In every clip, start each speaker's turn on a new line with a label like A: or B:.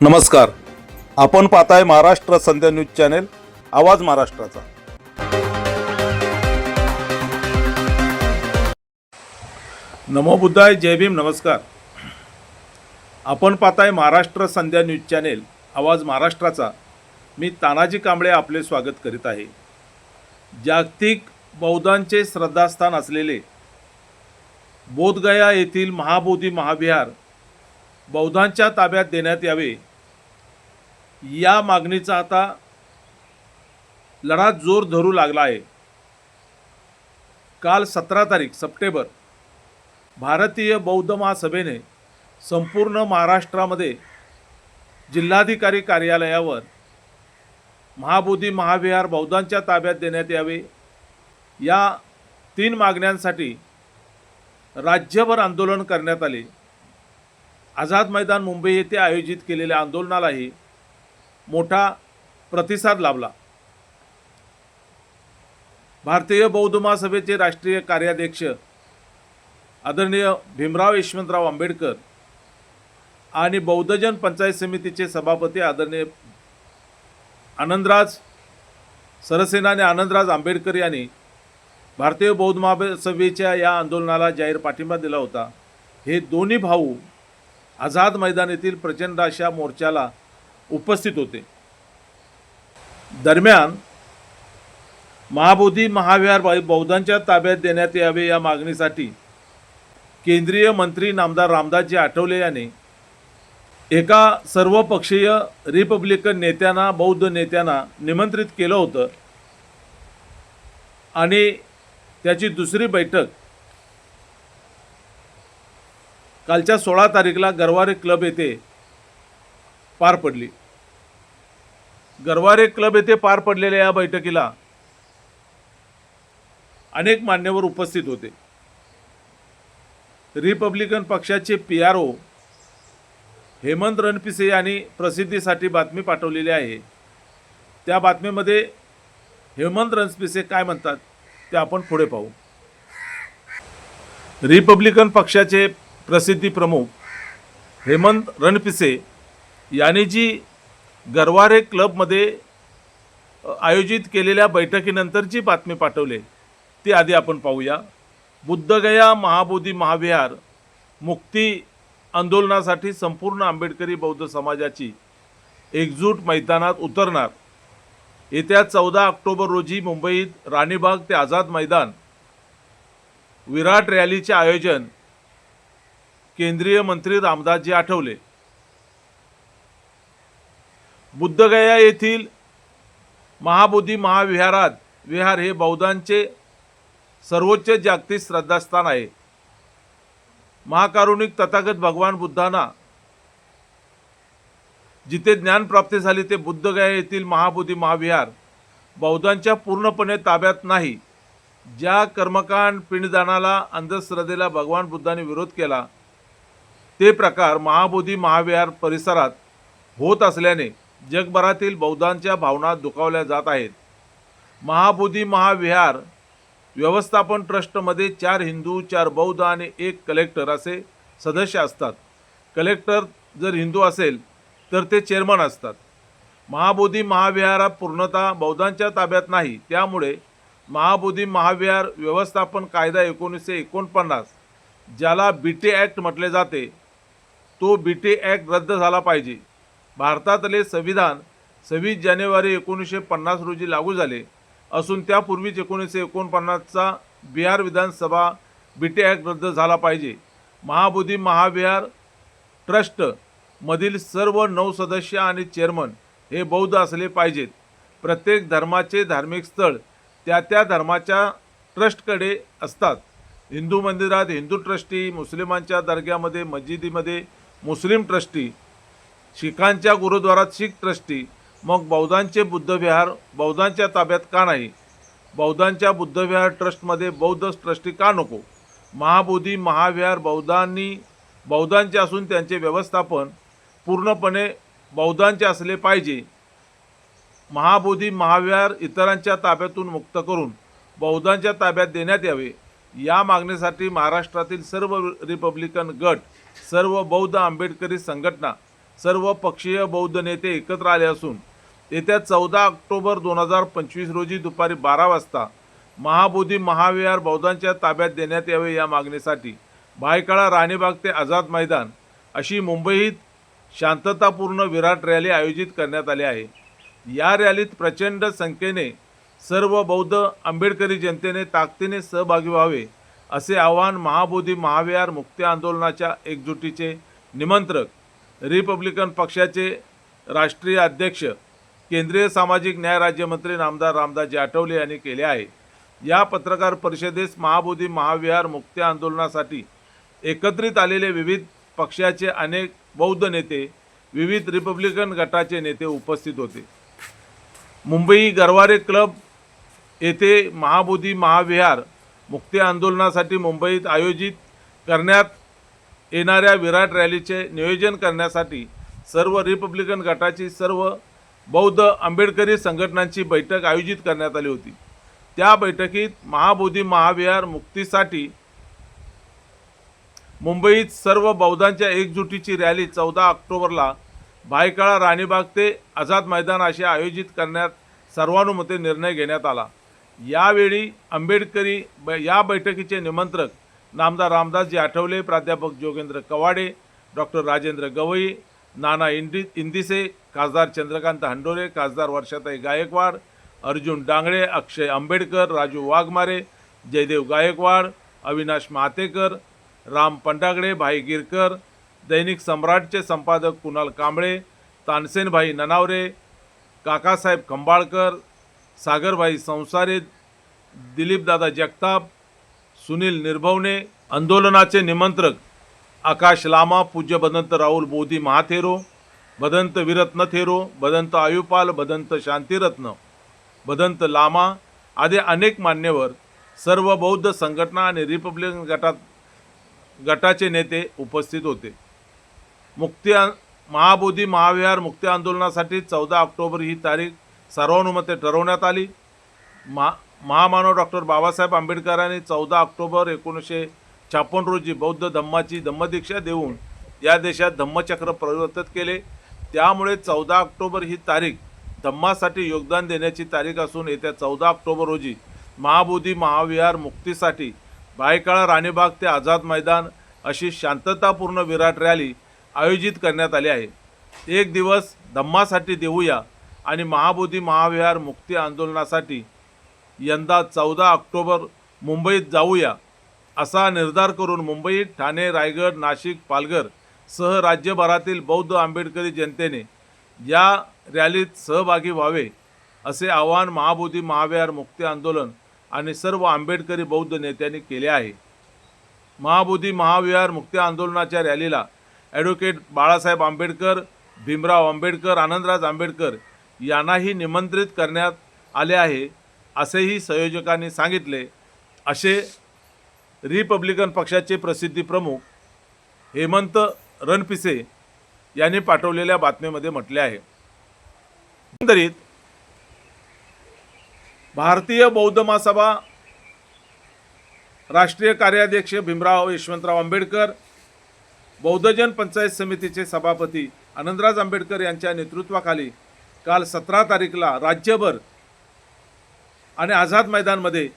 A: नमस्कार. आपण पाहताय महाराष्ट्र संध्या न्यूज चॅनेल आवाज महाराष्ट्राचा. नमो बुद्धाय जय भीम नमस्कार. आपण पाहताय महाराष्ट्र संध्या न्यूज चॅनेल आवाज महाराष्ट्राचा. मी तानाजी कांबळे आपले स्वागत करीत आहे. जागतिक बौद्धांचे श्रद्धास्थान असलेले बोधगया येथील महाबोधी महाविहार बौद्धांच्या ताब्यात देण्यात यावे या मागणीचा आता लढा जोर धरू लागला आहे. काल सतरा तारीख सप्टेंबर भारतीय बौद्ध महासभेने संपूर्ण महाराष्ट्रामध्ये जिल्हाधिकारी कार्यालयावर महाबोधी महाविहार बौद्धांच्या ताब्यात देण्यात यावे. या तीन मागण्यांसाठी राज्यभर आंदोलन करण्यात आले. आझाद मैदान मुंबई येथे आयोजित केलेल्या आंदोलनालाही मोठा प्रतिसाद लाभला. भारतीय बौद्ध महासभेचे राष्ट्रीय कार्याध्यक्ष आदरणीय भीमराव यशवंतराव आंबेडकर आणि बौद्धजन पंचायत समितीचे सभापती आदरणीय आनंदराज सरसेनाने आनंदराज आंबेडकर यांनी भारतीय बौद्ध महासभेच्या या आंदोलनाला जाहीर पाठिंबा दिला होता. हे दोन्ही भाऊ आझाद मैदान येथील प्रचंड अशा मोर्चाला उपस्थित होते. दरम्यान महाबोधी महाविहार बौद्धांच्या ताब्यात देण्यात यावे या मागणीसाठी केंद्रीय मंत्री नामदार रामदासजी आठवले याने एका सर्वपक्षीय रिपब्लिकन नेत्यांना बौद्ध नेत्यांना निमंत्रित केलं होतं आणि त्याची दुसरी बैठक कालच्या सोळा तारीखला गरवारे क्लब येथे पार पडली. गरवारे क्लब येथे पार पडलेल्या या बैठकीला अनेक मान्यवर उपस्थित होते. रिपब्लिकन पक्षाचे P R O Hemant Ranpise यांनी प्रसिद्धीसाठी बातमी पाठवलेली आहे. त्या बातमीमध्ये हेमंत रणपिसे काय म्हणतात ते आपण पुढे पाहू. रिपब्लिकन पक्षाचे प्रसिद्धी प्रमुख हेमंत रणपिसे याने जी गरवारे क्लबमध्ये आयोजित केलेल्या बैठकीनंतर जी बातमी पाठवली ती आधी आपण पाहूया. बुद्धगया महाबोधी महाविहार मुक्ती आंदोलनासाठी संपूर्ण आंबेडकरी बौद्ध समाजाची एकजूट मैदानात उतरणार. येत्या चौदा ऑक्टोबर रोजी मुंबईत राणीबाग ते आझाद मैदान विराट रॅलीचे आयोजन केंद्रीय मंत्री रामदासजी आठवले. बुद्धगया येथील महाबोधी महाविहारात विहार हे बौद्धांचे सर्वोच्च जागतिक श्रद्धास्थान आहे. महाकारुणिक तथागत भगवान बुद्धांना जिथे ज्ञानप्राप्ती झाली ते बुद्धगया येथील महाबोधी महाविहार बौद्धांच्या पूर्णपणे ताब्यात नाही. ज्या कर्मकांड पिंडदानाला अंधश्रद्धेला भगवान बुद्धांनी विरोध केला ते प्रकार महाबोधी महाविहार परिसरात होत असल्याने जगभरातील बौद्धांच्या भावना दुखावल्या जात आहेत. महाबोधी महाविहार व्यवस्थापन ट्रस्टमध्ये चार हिंदू चार बौद्ध आणि एक कलेक्टर असे सदस्य असतात. कलेक्टर जर हिंदू असेल तर ते चेअरमन असतात. महाबोधी महाविहार पूर्णतः बौद्धांच्या ताब्यात नाही. त्यामुळे महाबोधी महाविहार व्यवस्थापन कायदा एकोणीसशे एकोणपन्नास ज्याला बी टी ॲक्ट म्हटले जाते तो बी टी ॲक्ट रद्द झाला पाहिजे. भारतातले संविधान सव्वीस जानेवारी एकोणीसशे पन्नास रोजी लागू झाले असून त्यापूर्वीच एकोणीसशे एकोणपन्नासचा बिहार विधानसभा बीटी ॲक्ट रद्द झाला पाहिजे. महाबोधी महाविहार ट्रस्ट मधील सर्व नऊ सदस्य आणि चेअरमन हे बौद्ध असले पाहिजेत. प्रत्येक धर्माचे धार्मिक स्थळ त्या त्या धर्माच्या ट्रस्टकडे असतात. हिंदू मंदिरात हिंदू ट्रस्टी मुस्लिमांच्या दर्ग्यामध्ये मस्जिदीमध्ये मुस्लिम ट्रस्टी शिखांच्या गुरुद्वारात शीख ट्रस्टी मग बौद्धांचे बुद्धविहार बौद्धांच्या ताब्यात का नाही? बौद्धांच्या बुद्धविहार ट्रस्टमध्ये बौद्ध ट्रस्टी का नको? महाबोधी महाविहार बौद्धांनी बौद्धांचे असून त्यांचे व्यवस्थापन पूर्णपणे बौद्धांचे असले पाहिजे. महाबोधी महाविहार इतरांच्या ताब्यातून मुक्त करून बौद्धांच्या ताब्यात देण्यात यावे. या मागणीसाठी महाराष्ट्रातील सर्व रिपब्लिकन गट सर्व बौद्ध आंबेडकरी संघटना सर्व पक्षीय बौद्ध नेते एकत्र आले असून येत्या चौदा ऑक्टोबर दोन हजार पंचवीस रोजी दुपारी बारा वाजता महाबोधी महाविहार बौद्धांच्या ताब्यात देण्यात यावे या मागणीसाठी भायखळा राणीबाग ते आझाद मैदान अशी मुंबईत शांततापूर्ण विराट रॅली आयोजित करण्यात आली आहे. या रॅलीत प्रचंड संख्येने सर्व बौद्ध आंबेडकरी जनतेने ताकदीने सहभागी व्हावे असे आवाहन महाबोधी महाविहार मुक्ती आंदोलनाच्या एकजुटीचे निमंत्रक रिपब्लिकन पक्षाचे राष्ट्रीय अध्यक्ष केंद्रीय सामाजिक न्याय राज्यमंत्री नामदार रामदासजी आठवले यांनी केले आहे. या पत्रकार परिषदेस महाबोधी महाविहार मुक्ती आंदोलनासाठी एकत्रित आलेले विविध पक्षाचे अनेक बौद्ध नेते विविध रिपब्लिकन गटाचे नेते उपस्थित होते. मुंबई गरवारे क्लब येथे महाबोधी महाविहार मुक्ती आंदोलनासाठी मुंबईत आयोजित करण्यात येणाऱ्या विराट रॅलीचे नियोजन करण्यासाठी सर्व रिपब्लिकन गटाची सर्व बौद्ध आंबेडकरी संघटनांची बैठक आयोजित करण्यात आली होती. त्या बैठकीत महाबोधी महाविहार मुक्तीसाठी मुंबईत सर्व बौद्धांच्या एकजुटीची रॅली चौदा ऑक्टोबरला भायकाळा राणीबाग ते आझाद मैदान असे आयोजित करण्यात सर्वानुमते निर्णय घेण्यात आला. यावेळी आंबेडकरी ब या बैठकीचे निमंत्रक नामदार रामदासजी आठवले प्राध्यापक जोगेंद्र कवाडे डॉक्टर राजेंद्र गवई नाना इंडी इंदिसे खासदार चंद्रकांत हंडोरे खासदार वर्षाताई गायकवाड अर्जुन डांगळे अक्षय आंबेडकर राजू वाघमारे जयदेव गायकवाड अविनाश महातेकर राम पंडागडे भाई गिरकर दैनिक सम्राटचे संपादक कुणाल कांबळे तानसेनभाई ननावरे काकासाहेब खंबाळकर सागरभाई संसारे दिलीपदादा जगताप सुनील निर्भवने आंदोलनाचे निमंत्रक आकाश लामा पूज्य भदंत राहुल बोधी महाथेरो भदंत विरत्न थेरो भदंत आयुपाल भदंत शांतिरत्न भदंत लामा आदी अनेक मान्यवर सर्व बौद्ध संघटना आणि रिपब्लिकन गटात गटाचे नेते उपस्थित होते. मुक्ती महाबोधी महाविहार मुक्ती आंदोलनासाठी चौदा ऑक्टोबर ही तारीख सर्वानुमते ठरवण्यात आली. महा महामानव डॉक्टर बाबासाहेब आंबेडकरांनी चौदा ऑक्टोबर एकोणीसशे छापन्न रोजी बौद्ध धम्माची धम्मदीक्षा देऊन या देशात धम्मचक्र परिवर्तित केले. त्यामुळे चौदा ऑक्टोबर ही तारीख धम्मासाठी योगदान देण्याची तारीख असून येत्या चौदा ऑक्टोबर रोजी महाबोधी महाविहार मुक्तीसाठी बायकाळा राणीबाग ते आझाद मैदान अशी शांततापूर्ण विराट रॅली आयोजित करण्यात आली आहे. एक दिवस धम्मासाठी देऊया आणि महाबोधी महाविहार मुक्ती आंदोलनासाठी यंदा चौदा ऑक्टोबर मुंबईत जाऊया असा निर्धार करून मुंबईत ठाणे रायगड नाशिक पालघर सह राज्यभरातील बौद्ध आंबेडकरी जनतेने या रॅलीत सहभागी व्हावे असे आवाहन महाबोधी महाविहार मुक्ती आंदोलन आणि सर्व आंबेडकरी बौद्ध नेत्यांनी केले आहे. महाबोधी महाविहार मुक्ती आंदोलनाच्या रॅलीला ॲडव्होकेट बाळासाहेब आंबेडकर भीमराव आंबेडकर आनंदराज आंबेडकर यांनाही निमंत्रित करण्यात आले आहे. असेही संयोजकांनी सांगितले असे रिपब्लिकन पक्षाचे प्रसिद्धी प्रमुख हेमंत रणपिसे यांनी पाठवलेल्या बातमीमध्ये म्हटले आहे. एकंदरीत भारतीय बौद्ध महासभा राष्ट्रीय कार्याध्यक्ष भीमराव यशवंतराव आंबेडकर बौद्धजन पंचायत समितीचे सभापती आनंदराज आंबेडकर यांच्या नेतृत्वाखाली काल सतरा तारीखला राज्यभर आणि आझाद मैदानमध्ये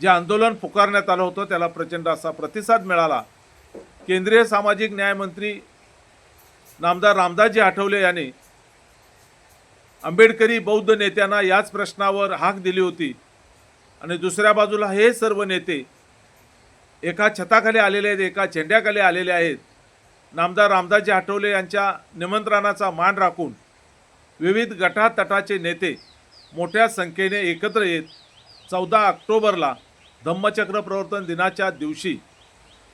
A: जे आंदोलन पुकारण्यात आलं होतं त्याला प्रचंड असा प्रतिसाद मिळाला. केंद्रीय सामाजिक न्यायमंत्री नामदार रामदासजी आठवले यांनी आंबेडकरी बौद्ध नेत्यांना याच प्रश्नावर हाक दिली होती. आणि दुसऱ्या बाजूला हे सर्व नेते एका छताखाली आलेले आहेत एका झेंड्याखाली आलेले आहेत. नामदार रामदासजी आठवले यांच्या निमंत्रणाचा मान राखून विविध गटातटाचे नेते मोठ्या संख्येने एकत्र येत चौदा ऑक्टोबरला धम्मचक्र प्रवर्तन दिनाच्या दिवशी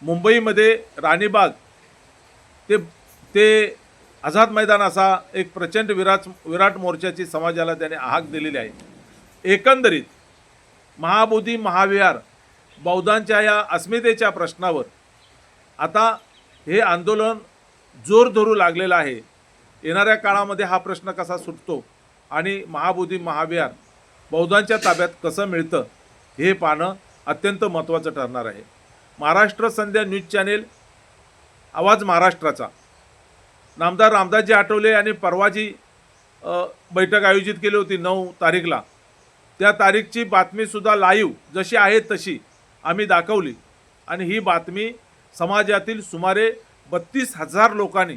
A: मुंबईमध्ये राणीबाग ते ते आझाद मैदान असा एक प्रचंड विराट विराट मोर्चाची समाजाला त्याने आहाक दिलेली आहे. एकंदरीत महाबोधी महाविहार बौद्धांच्या या अस्मितेच्या प्रश्नावर आता हे आंदोलन जोर धरू लागलेलं आहे. येणाऱ्या काळामध्ये हा प्रश्न कसा सुटतो? आणि महाबोधी महाविहार बौद्धांच्या ताब्यात कसं मिळतं हे पाहणं अत्यंत महत्त्वाचं ठरणार आहे. महाराष्ट्र संध्या न्यूज चॅनेल आवाज महाराष्ट्राचा. नामदार रामदासजी आठवले यांनी परवाजी बैठक आयोजित केली होती नऊ तारीखला. त्या तारीखची बातमीसुद्धा लाईव्ह जशी आहे तशी आम्ही दाखवली. आणि ही बातमी समाजातील सुमारे बत्तीस हजार लोकांनी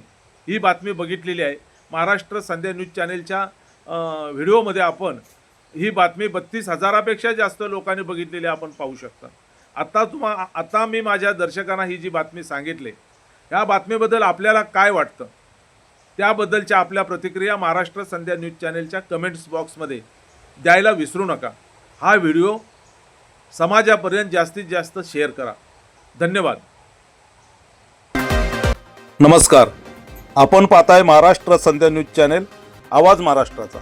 A: ही बातमी बघितलेली आहे. महाराष्ट्र संध्या न्यूज चॅनेलच्या व्हिडिओमध्ये आपण ही बातमी बत्तीस हजारापेक्षा जास्त लोकांनी बघितलेली आपण पाहू शकता. आता तुम्हा आता मी माझ्या दर्शकांना ही जी बातमी सांगितली ह्या बातमीबद्दल आपल्याला काय वाटतं? त्याबद्दलच्या आपल्या प्रतिक्रिया महाराष्ट्र संध्या न्यूज चॅनेलच्या कमेंट्स बॉक्समध्ये द्यायला विसरू नका. हा व्हिडिओ समाजापर्यंत जास्तीत जास्त शेअर करा. धन्यवाद. नमस्कार. आपण पाहताय महाराष्ट्र संध्या न्यूज चॅनेल. आवाज महाराष्ट्राचा.